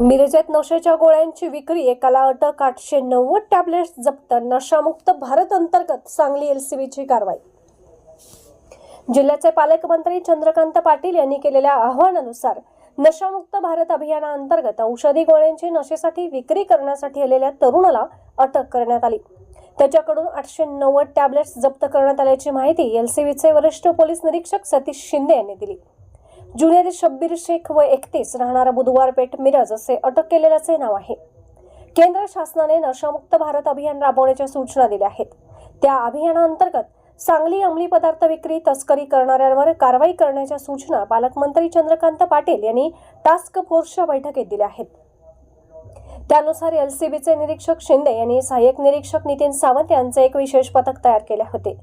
मिरजेत नशेच्या गोळ्यांची विक्री एकाला अटक आठशे नव्वद टॅबलेट्स जप्त नशामुक्त भारत अंतर्गत सांगली एलसीबीची कारवाई. जिल्ह्याचे पालकमंत्री चंद्रकांत पाटील यांनी केलेल्या आवाहनानुसार नशामुक्त भारत अभियानाअंतर्गत औषधी गोळ्यांची नशेसाठी विक्री करण्यासाठी आलेल्या तरुणाला अटक करण्यात आली. त्याच्याकडून आठशे नव्वद टॅबलेट्स जप्त करण्यात आल्याची माहिती एलसीबीचे वरिष्ठ पोलीस निरीक्षक सतीश शिंदे यांनी दिली. जुनेद शब्बीर शेख व एकतीस राहणारा बुधवार पेठ मिरज असे अटक केलेल्याचे नाव आहे. केंद्र शासनाने नशामुक्त भारत अभियान राबवण्याच्या सूचना दिल्या आहेत. त्या अभियानाअंतर्गत सांगली अंमली पदार्थ विक्री तस्करी करणाऱ्यांवर कारवाई करण्याच्या सूचना पालकमंत्री चंद्रकांत पाटील यांनी टास्क फोर्सच्या बैठकीत दिल्या आहेत. त्यानुसार एलसीबीचे निरीक्षक शिंदे यांनी सहाय्यक निरीक्षक नितीन सावंत यांचे एक विशेष पथक तयार केले होते.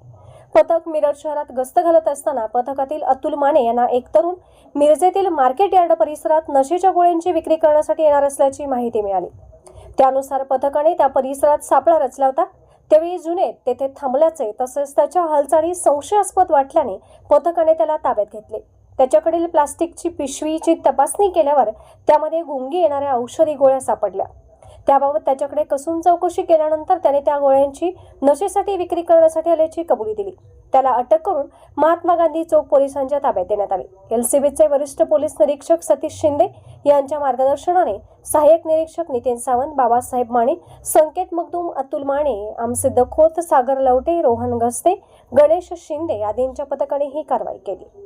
पथक मिरज शहरात गस्त घालत असताना पथकातील अतुल माने यांना एक तरुण मिरजेतील मार्केट यार्ड परिसरात नशेच्या गोळ्यांची विक्री करण्यासाठी येणार असल्याची माहिती मिळाली. त्यानुसार पथकाने त्या परिसरात सापळा रचला होता. त्यावेळी जुनेद तेथे थांबल्याचे तसेच त्याच्या हालचाली संशयास्पद वाटल्याने पथकाने त्याला ताब्यात घेतले. त्याच्याकडील प्लास्टिकची पिशवीची तपासणी केल्यावर त्यामध्ये गुंगी येणाऱ्या औषधी गोळ्या सापडल्या. त्याबाबत त्याच्याकडे कसून चौकशी केल्यानंतर त्याने त्या गोळ्यांची नशेसाठी विक्री करण्यासाठी आल्याची कबुली दिली. त्याला अटक करून महात्मा गांधी चौक पोलिसांच्या ताब्यात देण्यात आले. एलसीबीचे वरिष्ठ पोलीस निरीक्षक सतीश शिंदे यांच्या मार्गदर्शनाने सहाय्यक निरीक्षक नितीन सावंत बाबासाहेब माने संकेत मगदूम अतुल माने आमसिद्ध खोत सागर लवटे रोहन गस्ते गणेश शिंदे आदींच्या पथकाने ही कारवाई केली.